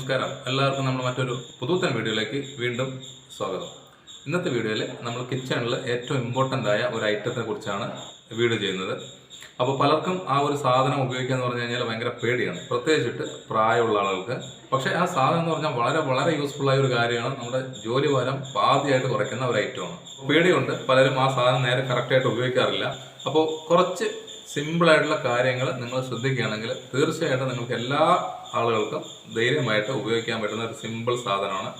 നമസ്കാരം. എല്ലാവർക്കും നമ്മൾ മറ്റൊരു പുതുത്തൻ വീഡിയോയിലേക്ക് വീണ്ടും സ്വാഗതം. ഇന്നത്തെ വീഡിയോയിൽ നമ്മൾ കിച്ചണിൽ ഏറ്റവും ഇമ്പോർട്ടന്റ് ആയ ഒരു ഐറ്റത്തെ കുറിച്ചാണ് വീഡിയോ ചെയ്യുന്നത്. അപ്പോൾ പലർക്കും ആ ഒരു സാധനം ഉപയോഗിക്കുക എന്ന് പറഞ്ഞു കഴിഞ്ഞാൽ ഭയങ്കര പേടിയാണ്. പ്രത്യേകിച്ചിട്ട് പ്രായമുള്ള ആളുകൾക്ക്. പക്ഷേ ആ സാധനം എന്ന് പറഞ്ഞാൽ വളരെ വളരെ യൂസ്ഫുൾ ആയ ഒരു കാര്യമാണ്. നമ്മുടെ ജോലി ഭാരം പാതിയായിട്ട് കുറയ്ക്കുന്ന ഒരു ഐറ്റമാണ് പേടിയുണ്ട്. പലരും ആ സാധനം നേരെ കറക്റ്റായിട്ട് ഉപയോഗിക്കാറില്ല. അപ്പോൾ കുറച്ച് സിമ്പിൾ ആയിട്ടുള്ള കാര്യങ്ങൾ നിങ്ങൾ ശ്രദ്ധിക്കുകയാണെങ്കിൽ തീർച്ചയായിട്ടും നിങ്ങൾക്ക് എല്ലാ ആളുകൾക്കും ധൈര്യമായിട്ട് ഉപയോഗിക്കാൻ പറ്റുന്ന ഒരു സിമ്പിൾ സാധനമാണ്.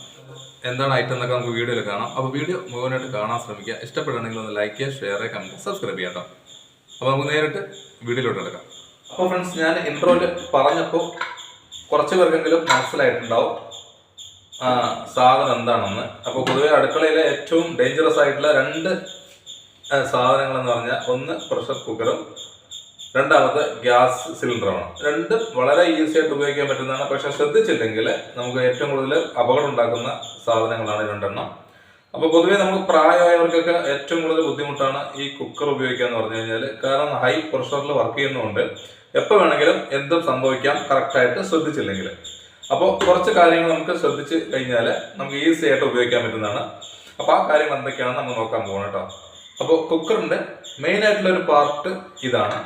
എന്താണ് ഐറ്റം എന്നൊക്കെ നമുക്ക് വീഡിയോയിൽ കാണാം. അപ്പോൾ വീഡിയോ മുഴുവനായിട്ട് കാണാൻ ശ്രമിക്കുക. ഇഷ്ടപ്പെടുകയാണെങ്കിൽ ഒന്ന് ലൈക്ക് ചെയ്യുക ഷെയർ ചെയ്യുക കമന്റ് സബ്സ്ക്രൈബ് ചെയ്യാം കേട്ടോ. അപ്പോൾ നമുക്ക് നേരിട്ട് വീഡിയോയിലോട്ട് എടുക്കാം അപ്പോൾ ഫ്രണ്ട്സ് ഞാൻ ഇൻട്രോയിൽ പറഞ്ഞപ്പോൾ കുറച്ച് പേർക്കെങ്കിലും മനസ്സിലായിട്ടുണ്ടാവും സാധനം എന്താണെന്ന്. അപ്പോൾ പൊതുവെ അടുക്കളയിലെ ഏറ്റവും ഡേഞ്ചറസ് ആയിട്ടുള്ള രണ്ട് സാധനങ്ങൾ എന്ന് പറഞ്ഞാൽ ഒന്ന് പ്രഷർ കുക്കറും രണ്ടാമത്തെ ഗ്യാസ് സിലിണ്ടറാണ്. രണ്ടും വളരെ ഈസി ആയിട്ട് ഉപയോഗിക്കാൻ പറ്റുന്നതാണ്. പക്ഷെ ശ്രദ്ധിച്ചില്ലെങ്കിൽ നമുക്ക് ഏറ്റവും കൂടുതൽ അപകടം ഉണ്ടാക്കുന്ന സാധനങ്ങളാണ് രണ്ടെണ്ണം. അപ്പോൾ പൊതുവേ നമ്മൾ പ്രായമായവർക്കൊക്കെ ഏറ്റവും കൂടുതൽ ബുദ്ധിമുട്ടാണ് ഈ കുക്കർ ഉപയോഗിക്കുക എന്ന് പറഞ്ഞു കഴിഞ്ഞാൽ കാരണം ഹൈ പ്രഷറിൽ വർക്ക് ചെയ്യുന്നതുകൊണ്ട് എപ്പോൾ വേണമെങ്കിലും എന്തും സംഭവിക്കാം കറക്റ്റായിട്ട് ശ്രദ്ധിച്ചില്ലെങ്കിൽ. അപ്പോൾ കുറച്ച് കാര്യങ്ങൾ നമുക്ക് ശ്രദ്ധിച്ച് കഴിഞ്ഞാൽ നമുക്ക് ഈസി ആയിട്ട് ഉപയോഗിക്കാൻ പറ്റുന്നതാണ്. അപ്പോൾ ആ കാര്യങ്ങൾ എന്തൊക്കെയാണ് നമ്മൾ നോക്കാൻ പോകണം കേട്ടോ. അപ്പോൾ കുക്കറിന്റെ മെയിൻ ആയിട്ടുള്ള ഒരു പാർട്ട് ഇതാണ്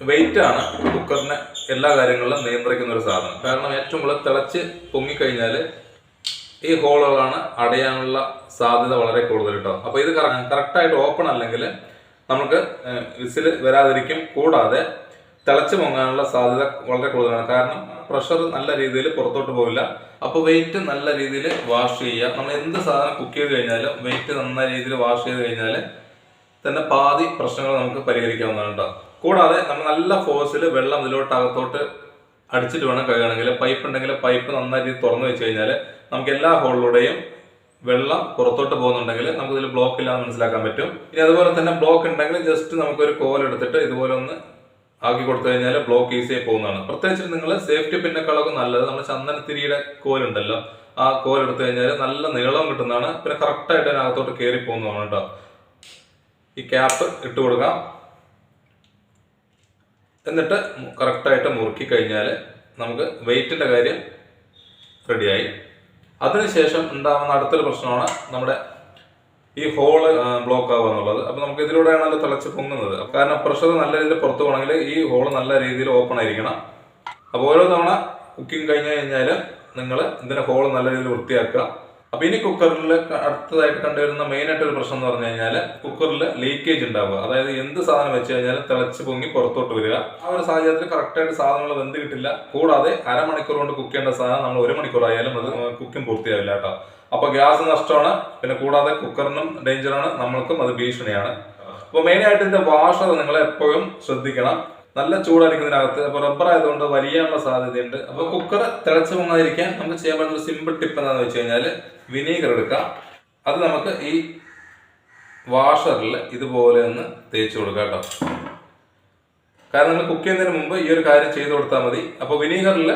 വെയിറ്റ് ആണ് കുക്കറിനെ എല്ലാ കാര്യങ്ങളിലും നിയന്ത്രിക്കുന്ന ഒരു സാധനം. കാരണം ഏറ്റവും കൂടുതൽ തിളച്ച് പൊങ്ങിക്കഴിഞ്ഞാൽ ഈ ഹോളുകളാണ് അടയാനുള്ള സാധ്യത വളരെ കൂടുതൽ കേട്ടോ അപ്പോൾ ഇത് കറക്റ്റായിട്ട് ഓപ്പൺ അല്ലെങ്കിൽ നമുക്ക് വിസിൽ വരാതിരിക്കും. കൂടാതെ തിളച്ച് പൊങ്ങാനുള്ള സാധ്യത വളരെ കൂടുതലാണ്. കാരണം പ്രഷർ നല്ല രീതിയിൽ പുറത്തോട്ട് പോവില്ല. അപ്പോൾ വെയിറ്റ് നല്ല രീതിയിൽ വാഷ് ചെയ്യുക. നമ്മൾ എന്ത് സാധനം കുക്ക് ചെയ്ത് കഴിഞ്ഞാലും വെയിറ്റ് നന്നായ രീതിയിൽ വാഷ് ചെയ്ത് കഴിഞ്ഞാൽ തന്നെ പാതി പ്രശ്നങ്ങൾ നമുക്ക് പരിഹരിക്കാവുന്നതാണ് കേട്ടോ കൂടാതെ നമ്മൾ നല്ല ഫോഴ്സിൽ വെള്ളം ഇതിലോട്ട് അകത്തോട്ട് അടിച്ചിട്ട് വേണം കഴുകണമെങ്കിൽ പൈപ്പ് ഉണ്ടെങ്കിൽ പൈപ്പ് നന്നായിട്ട് തുറന്നു വെച്ച് കഴിഞ്ഞാൽ നമുക്ക് എല്ലാ ഹോളിലൂടെയും വെള്ളം പുറത്തോട്ട് പോകുന്നുണ്ടെങ്കിൽ നമുക്ക് ഇതിൽ ബ്ലോക്ക് ഇല്ലാന്ന് മനസ്സിലാക്കാൻ പറ്റും. ഇനി അതുപോലെ തന്നെ ബ്ലോക്ക് ഉണ്ടെങ്കിൽ ജസ്റ്റ് നമുക്കൊരു കോൽ എടുത്തിട്ട് ഇതുപോലെ ഒന്ന് ആക്കി കൊടുത്തു കഴിഞ്ഞാൽ ബ്ലോക്ക് ഈസിയായി പോകുന്നതാണ്. പ്രത്യേകിച്ച് നിങ്ങൾ സേഫ്റ്റി പിന്നെക്കാളൊക്കെ നല്ലത്. നമ്മൾ ചന്ദനത്തിരിയുടെ കോലുണ്ടല്ലോ ആ കോൽ എടുത്തു കഴിഞ്ഞാൽ നല്ല നീളം കിട്ടുന്നതാണ്. പിന്നെ കറക്റ്റായിട്ട് അതിനകത്തോട്ട് കയറി പോകുന്നതാണ് കേട്ടോ ഈ ക്യാപ്പ് ഇട്ട് കൊടുക്കാം. എന്നിട്ട് കറക്റ്റായിട്ട് മുറുക്കി കഴിഞ്ഞാൽ നമുക്ക് വെയിറ്റിന്റെ കാര്യം റെഡിയായി അതിനുശേഷം ഉണ്ടാകുന്ന അടുത്തൊരു പ്രശ്നമാണ് നമ്മുടെ ഈ ഹോൾ ബ്ലോക്ക് ആവുക എന്നുള്ളത്. അപ്പം നമുക്ക് ഇതിലൂടെയാണല്ലോ തിളച്ച് പൊങ്ങുന്നത്. കാരണം പ്രഷർ നല്ല രീതിയിൽ പുറത്തു പോകണമെങ്കിൽ ഈ ഹോൾ നല്ല രീതിയിൽ ഓപ്പൺ ആയിരിക്കണം. അപ്പോൾ ഓരോ തവണ കുക്കിംഗ് കഴിഞ്ഞ് കഴിഞ്ഞാൽ നിങ്ങൾ ഇതിന്റെ ഹോൾ നല്ല രീതിയിൽ വൃത്തിയാക്കുക. അപ്പൊ ഇനി കുക്കറിൽ അടുത്തതായിട്ട് കണ്ടുവരുന്ന മെയിൻ ആയിട്ട് ഒരു പ്രശ്നം എന്ന് പറഞ്ഞു കഴിഞ്ഞാൽ കുക്കറിൽ ലീക്കേജ് ഉണ്ടാവുക. അതായത് എന്ത് സാധനം വെച്ച് കഴിഞ്ഞാൽ തിളച്ച് പൊങ്ങി പുറത്തോട്ട് വരിക. ആ ഒരു സാഹചര്യത്തിൽ കറക്റ്റായിട്ട് സാധനങ്ങൾ വെന്ത് കിട്ടില്ല. കൂടാതെ അരമണിക്കൂർ കൊണ്ട് കുക്ക് ചെയ്യേണ്ട സാധനം നമ്മൾ ഒരു മണിക്കൂർ ആയാലും അത് കുക്കിംഗ് പൂർത്തിയാവില്ല കേട്ടോ. അപ്പൊ ഗ്യാസ് നഷ്ടമാണ്. പിന്നെ കൂടാതെ കുക്കറിനും ഡേഞ്ചറാണ് നമ്മൾക്കും അത് ഭീഷണിയാണ്. അപ്പൊ മെയിൻ ആയിട്ട് ഇതിന്റെ വാഷർ നിങ്ങൾ എപ്പോഴും ശ്രദ്ധിക്കണം. നല്ല ചൂടായിരിക്കും ഇതിനകത്ത്. അപ്പൊ റബ്ബർ ആയതുകൊണ്ട് വലിയാനുള്ള സാധ്യതയുണ്ട്. അപ്പൊ കുക്കർ തിളച്ച് പൊങ്ങാതിരിക്കാൻ നമുക്ക് ചെയ്യാൻ പറ്റുന്ന സിമ്പിൾ ടിപ്പ് എന്താണെന്ന് വെച്ച് കഴിഞ്ഞാൽ വിനീഗർ എടുക്കാം അത് നമുക്ക് ഈ വാഷറിൽ ഇതുപോലെ ഒന്ന് തേച്ച് കൊടുക്കാം കേട്ടോ. കാരണം നമ്മൾ കുക്ക് ചെയ്യുന്നതിന് മുമ്പ് ഈ ഒരു കാര്യം ചെയ്തു കൊടുത്താൽ മതി. അപ്പോൾ വിനീഗറിൽ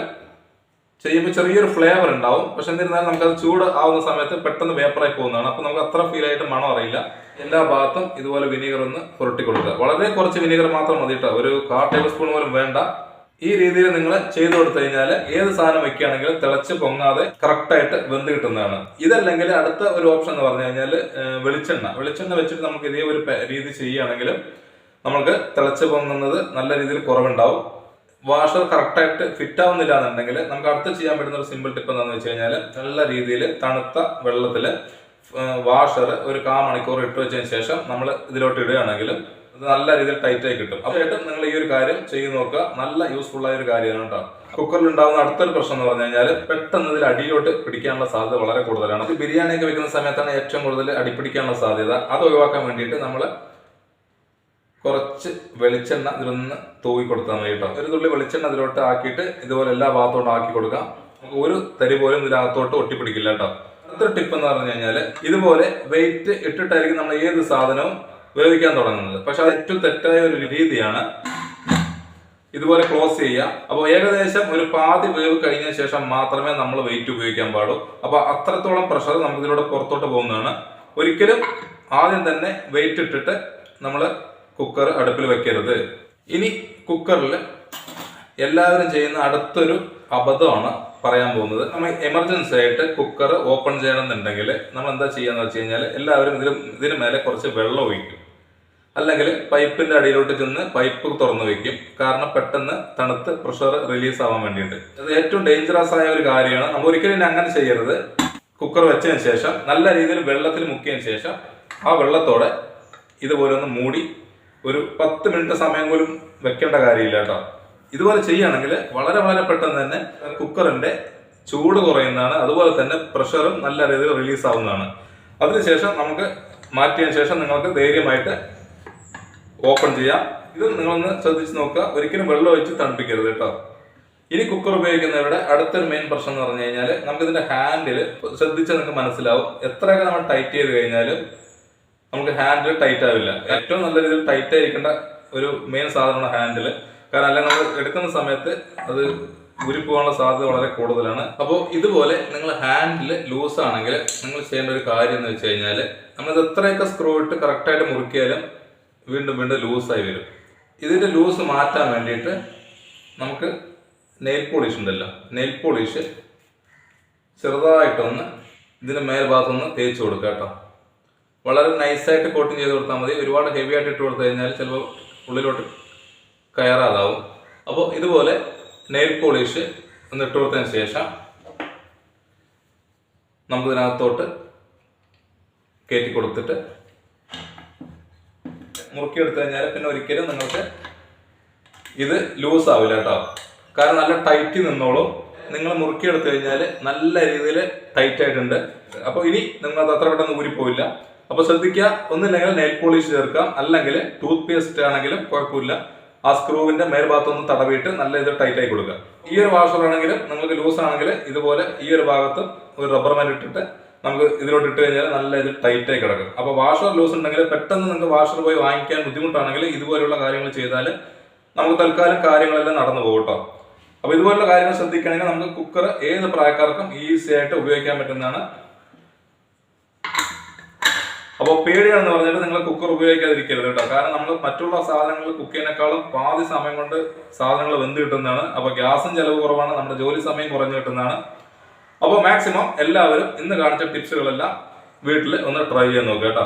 ചെയ്യുമ്പോൾ ചെറിയൊരു ഫ്ലേവർ ഉണ്ടാവും. പക്ഷെ എന്നിരുന്നാലും നമുക്കത് ചൂട് ആവുന്ന സമയത്ത് പെട്ടെന്ന് വേപ്പറായി പോകുന്നതാണ്. അപ്പോൾ നമുക്ക് അത്ര ഫീൽ ആയിട്ട് മണം അറിയില്ല. എല്ലാ ഭാഗത്തും ഇതുപോലെ വിനീഗർ ഒന്ന് പുരട്ടി കൊടുക്കുക വളരെ കുറച്ച് വിനീഗർ മാത്രം മതി കേട്ടോ ഒരു കാ ടേബിൾ സ്പൂൺ പോലും വേണ്ട. ഈ രീതിയിൽ നിങ്ങൾ ചെയ്തു കൊടുത്തു കഴിഞ്ഞാൽ ഏത് സാധനം വെക്കുകയാണെങ്കിലും തിളച്ച് പൊങ്ങാതെ കറക്റ്റായിട്ട് വെന്ത് കിട്ടുന്നതാണ്. ഇതല്ലെങ്കിൽ അടുത്ത ഒരു ഓപ്ഷൻ എന്ന് പറഞ്ഞു കഴിഞ്ഞാൽ വെളിച്ചെണ്ണ. വെളിച്ചെണ്ണ വെച്ചിട്ട് നമുക്ക് ഇതേ ഒരു രീതി ചെയ്യുകയാണെങ്കിലും നമുക്ക് തിളച്ച് പൊങ്ങുന്നത് നല്ല രീതിയിൽ കുറവുണ്ടാവും. വാഷർ കറക്റ്റായിട്ട് ഫിറ്റ് ആവുന്നില്ല എന്നുണ്ടെങ്കിൽ നമുക്ക് അടുത്ത് ചെയ്യാൻ പറ്റുന്ന ഒരു സിമ്പിൾ ടിപ്പ് എന്താണെന്ന് വെച്ച് കഴിഞ്ഞാൽ നല്ല രീതിയിൽ തണുത്ത വെള്ളത്തിൽ വാഷർ ഒരു കാ മണിക്കൂർ ഇട്ട് വെച്ചതിന് ശേഷം നമ്മൾ ഇതിലോട്ട് ഇടുകയാണെങ്കിൽ നല്ല രീതിയിൽ ടൈറ്റ് ആയി കിട്ടും. അപ്പോഴായിട്ടും നിങ്ങൾ ഈ ഒരു കാര്യം ചെയ്ത് നോക്കുക. നല്ല യൂസ്ഫുൾ ആയ ഒരു കാര്യമാണ് കേട്ടോ. കുക്കറിൽ ഉണ്ടാകുന്ന അടുത്തൊരു പ്രശ്നം എന്ന് പറഞ്ഞു കഴിഞ്ഞാൽ പെട്ടെന്ന് ഇതിൽ അടിയിലോട്ട് പിടിക്കാനുള്ള സാധ്യത വളരെ കൂടുതലാണ്. ബിരിയാണിയൊക്കെ വെക്കുന്ന സമയത്താണ് ഏറ്റവും കൂടുതൽ അടിപിടിക്കാനുള്ള സാധ്യത. അത് ഒഴിവാക്കാൻ വേണ്ടിയിട്ട് നമ്മൾ കുറച്ച് വെളിച്ചെണ്ണ ഇതിലൊന്ന് തൂക്കി കൊടുത്താൽ മതി കേട്ടോ. ഒരു തുള്ളി വെളിച്ചെണ്ണ ഇതിലോട്ട് ആക്കിയിട്ട് ഇതുപോലെ എല്ലാ ഭാഗത്തോട്ടും ആക്കി കൊടുക്കാം. നമുക്ക് ഒരു തരി പോലും ഇതിനകത്തോട്ട് ഒട്ടിപ്പിടിക്കില്ല കേട്ടോ. അത്ര ടിപ്പ് എന്ന് പറഞ്ഞു കഴിഞ്ഞാൽ ഇതുപോലെ വെയിറ്റ് ഇട്ടിട്ടായിരിക്കും നമ്മൾ ഏത് സാധനവും ഉപയോഗിക്കാൻ തുടങ്ങുന്നത്. പക്ഷെ അത് ഏറ്റവും തെറ്റായ ഒരു രീതിയാണ്. ഇതുപോലെ ക്ലോസ് ചെയ്യുക. അപ്പോൾ ഏകദേശം ഒരു പാതി വേവ് കഴിഞ്ഞ ശേഷം മാത്രമേ നമ്മൾ വെയിറ്റ് ഉപയോഗിക്കാൻ പാടൂ അപ്പോൾ അത്രത്തോളം പ്രഷർ നമുക്ക് ഇതിലൂടെ പുറത്തോട്ട് പോകുന്നതാണ്. ഒരിക്കലും ആദ്യം തന്നെ വെയിറ്റ് ഇട്ടിട്ട് നമ്മൾ കുക്കർ അടുപ്പിൽ വെക്കരുത്. ഇനി കുക്കറിൽ എല്ലാവരും ചെയ്യുന്ന അടുത്തൊരു അബദ്ധമാണ് പറയാൻ പോകുന്നത്. നമ്മൾ എമർജൻസി ആയിട്ട് കുക്കർ ഓപ്പൺ ചെയ്യണമെന്നുണ്ടെങ്കിൽ നമ്മൾ എന്താ ചെയ്യാന്ന് വെച്ച് കഴിഞ്ഞാൽ എല്ലാവരും ഇതിന് ഇതിന് മേലെ കുറച്ച് വെള്ളം ഒഴിക്കും. അല്ലെങ്കിൽ പൈപ്പിന്റെ അടിയിലോട്ട് ചെന്ന് പൈപ്പ് തുറന്നു വെക്കും. കാരണം പെട്ടെന്ന് തണുത്ത് പ്രഷർ റിലീസ് ആവാൻ വേണ്ടിയിട്ട്. അത് ഏറ്റവും ഡേഞ്ചറസ് ആയ ഒരു കാര്യമാണ്. നമ്മൾ ഒരിക്കലും അങ്ങനെ ചെയ്യരുത്. കുക്കർ വെച്ചതിന് ശേഷം നല്ല രീതിയിൽ വെള്ളത്തിൽ മുക്കിയതിന് ശേഷം ആ വെള്ളത്തോടെ ഇതുപോലെ ഒന്ന് മൂടി ഒരു പത്ത് മിനിറ്റ് സമയം പോലും വെക്കേണ്ട കാര്യമില്ല കേട്ടോ. ഇതുപോലെ ചെയ്യുകയാണെങ്കിൽ വളരെ വളരെ പെട്ടെന്ന് തന്നെ കുക്കറിന്റെ ചൂട് കുറയുന്നതാണ്. അതുപോലെ തന്നെ പ്രഷറും നല്ല രീതിയിൽ റിലീസ് ആവുന്നതാണ്. അതിനുശേഷം നമുക്ക് മാറ്റിയതിന് ശേഷം നിങ്ങൾക്ക് ധൈര്യമായിട്ട് ഓപ്പൺ ചെയ്യാം. ഇത് നിങ്ങളൊന്ന് ശ്രദ്ധിച്ച് നോക്കുക. ഒരിക്കലും വെള്ളം ഒഴിച്ച് തണുപ്പിക്കരുത് കേട്ടോ. ഇനി കുക്കർ ഉപയോഗിക്കുന്നവരുടെ അടുത്തൊരു മെയിൻ പ്രശ്നം എന്ന് പറഞ്ഞു കഴിഞ്ഞാൽ നമുക്ക് ഇതിന്റെ ഹാൻഡിൽ ശ്രദ്ധിച്ചാൽ നിങ്ങൾക്ക് മനസ്സിലാവും. എത്രയൊക്കെ നമ്മൾ ടൈറ്റ് ചെയ്ത് കഴിഞ്ഞാലും നമുക്ക് ഹാൻഡിൽ ടൈറ്റ് ആവില്ല. ഏറ്റവും നല്ല രീതിയിൽ ടൈറ്റ് ആയിരിക്കേണ്ട ഒരു മെയിൻ സാധനമാണ് ഹാൻഡിൽ കാരണം അല്ലെങ്കിൽ നമ്മൾ എടുക്കുന്ന സമയത്ത് അത് ഊരിപ്പോകാനുള്ള സാധ്യത വളരെ കൂടുതലാണ്. അപ്പോൾ ഇതുപോലെ നിങ്ങൾ ഹാൻഡിൽ ലൂസ് ആണെങ്കിൽ നിങ്ങൾ ചെയ്യേണ്ട ഒരു കാര്യം എന്ന് വെച്ച് കഴിഞ്ഞാൽ നമ്മളിത് എത്രയൊക്കെ സ്ക്രൂ ഇട്ട് കറക്റ്റായിട്ട് മുറുക്കിയാലും വീണ്ടും വീണ്ടും ലൂസായി വരും. ഇതിന്റെ ലൂസ് മാറ്റാൻ വേണ്ടിയിട്ട് നമുക്ക് നെയിൽ പോളിഷ് ഉണ്ടല്ലോ. നെയിൽ പോളിഷ് ചെറുതായിട്ടൊന്ന് ഇതിന്റെ മേൽഭാഗത്തൊന്ന് തേച്ച് കൊടുക്കാം കേട്ടോ വളരെ നൈസായിട്ട് കോട്ടിങ് ചെയ്ത് കൊടുത്താൽ മതി. ഒരുപാട് ഹെവി ആയിട്ട് ഇട്ട് കൊടുത്തു കഴിഞ്ഞാൽ ചിലപ്പോൾ ഉള്ളിലോട്ട് കയറാതാവും. അപ്പോൾ ഇതുപോലെ നെയിൽ പോളിഷ് ഒന്ന് ഇട്ട് കൊടുത്തതിന് ശേഷം നമുക്ക് ഇതിനകത്തോട്ട് കയറ്റി കൊടുത്തിട്ട് മുറുക്കി എടുത്തു കഴിഞ്ഞാൽ പിന്നെ ഒരിക്കലും നിങ്ങൾക്ക് ഇത് ലൂസ് ആവില്ല കേട്ടോ. കാരണം നല്ല ടൈറ്റ് നിന്നോളും. നിങ്ങൾ മുറുക്കി എടുത്തു കഴിഞ്ഞാൽ നല്ല രീതിയിൽ ടൈറ്റ് ആയിട്ടുണ്ട്. അപ്പോൾ ഇനി നിങ്ങൾ അത് അത്ര പെട്ടെന്ന് ഊരിപ്പോയില്ല അപ്പോൾ ശ്രദ്ധിക്കുക ഒന്നില്ലെങ്കിൽ നെയിൽ പോളിഷ് ചേർക്കാം അല്ലെങ്കിൽ ടൂത്ത് പേസ്റ്റ് ആണെങ്കിലും കുഴപ്പമില്ല. ആ സ്ക്രൂവിന്റെ മേൽഭാഗത്തൊന്ന് തടവിയിട്ട് നല്ല ഇത് ടൈറ്റ് ആയി കൊടുക്കുക. ഈ ഒരു വാഷർ ആണെങ്കിലും നിങ്ങൾക്ക് ലൂസ് ആണെങ്കിൽ ഇതുപോലെ ഈ ഒരു ഭാഗത്ത് ഒരു റബ്ബർ മാൻ ഇട്ടിട്ട് നമുക്ക് ഇതിലോട്ട് ഇട്ട് കഴിഞ്ഞാൽ നല്ല ഇത് ടൈറ്റ് ആയി കിടക്കും. അപ്പോൾ വാഷർ ലൂസ് ഉണ്ടെങ്കിൽ പെട്ടെന്ന് നിങ്ങൾക്ക് വാഷർ പോയി വാങ്ങിക്കാൻ ബുദ്ധിമുട്ടാണെങ്കിൽ ഇതുപോലെയുള്ള കാര്യങ്ങൾ ചെയ്താൽ നമുക്ക് തൽക്കാലം കാര്യങ്ങളെല്ലാം നടന്നു പോകും കേട്ടോ അപ്പോൾ ഇതുപോലുള്ള കാര്യങ്ങൾ ശ്രദ്ധിക്കുകയാണെങ്കിൽ നമുക്ക് കുക്കർ ഏത് പ്രായക്കാർക്കും ഈസി ആയിട്ട് ഉപയോഗിക്കാൻ പറ്റുന്നതാണ്. അപ്പോൾ പേടിയാണെന്ന് പറഞ്ഞിട്ട് നിങ്ങൾ കുക്കർ ഉപയോഗിക്കാതിരിക്കരുത് കേട്ടോ. കാരണം നമ്മൾ മറ്റുള്ള സാധനങ്ങൾ കുക്ക് ചെയ്യുന്നേക്കാളും പാതി സമയം കൊണ്ട് സാധനങ്ങൾ വെന്ത് കിട്ടുന്നതാണ്. അപ്പോൾ ഗ്യാസും ചിലവ് കുറവാണ് നമ്മുടെ ജോലി സമയം കുറഞ്ഞു കിട്ടുന്നതാണ്. അപ്പോൾ മാക്സിമം എല്ലാവരും ഇന്ന് കാണിച്ച ടിപ്സുകളെല്ലാം വീട്ടിൽ ഒന്ന് ട്രൈ ചെയ്യാൻ നോക്കുക കേട്ടോ.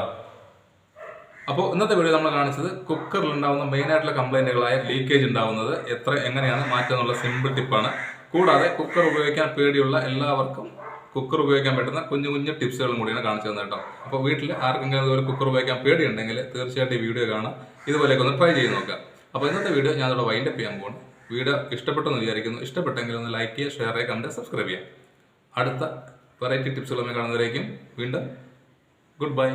അപ്പോൾ ഇന്നത്തെ വീഡിയോ നമ്മൾ കാണിച്ചത് കുക്കറിൽ ഉണ്ടാകുന്ന മെയിൻ ആയിട്ടുള്ള കംപ്ലൈന്റുകളായ ലീക്കേജ് ഉണ്ടാവുന്നത് എത്ര എങ്ങനെയാണ് മാറ്റുന്നുള്ള സിമ്പിൾ ടിപ്പാണ് കൂടാതെ കുക്കർ ഉപയോഗിക്കാൻ പേടിയുള്ള എല്ലാവർക്കും കുക്കർ ഉപയോഗിക്കാൻ പറ്റുന്ന കുഞ്ഞു കുഞ്ഞു ടിപ്സുകളും കൂടിയാണ് കാണിച്ചു തന്നത് കേട്ടോ. അപ്പോൾ വീട്ടിൽ ആർക്കെങ്കിലും അതുപോലെ കുക്കർ ഉപയോഗിക്കാൻ പേടിയുണ്ടെങ്കിൽ തീർച്ചയായിട്ടും ഈ വീഡിയോ കാണാം ഇതുപോലെയൊക്കെ ഒന്ന് ട്രൈ ചെയ്ത് നോക്കുക. അപ്പോൾ ഇന്നത്തെ വീഡിയോ ഞാൻ അതോടെ വൈൻഡപ്പ് ചെയ്യാൻ പോകുന്നു വീഡിയോ ഇഷ്ടപ്പെട്ടെന്ന് വിചാരിക്കുന്നു. ഇഷ്ടപ്പെട്ടെങ്കിൽ ഒന്ന് ലൈക്ക് ചെയ്യുക ഷെയർ ചെയ്യുക കണ്ട് സബ്സ്ക്രൈബ് ചെയ്യുക. അടുത്ത വെറൈറ്റി ടിപ്സുകളുമായി കാണുന്നവരേക്കും. വീണ്ടും ഗുഡ് ബൈ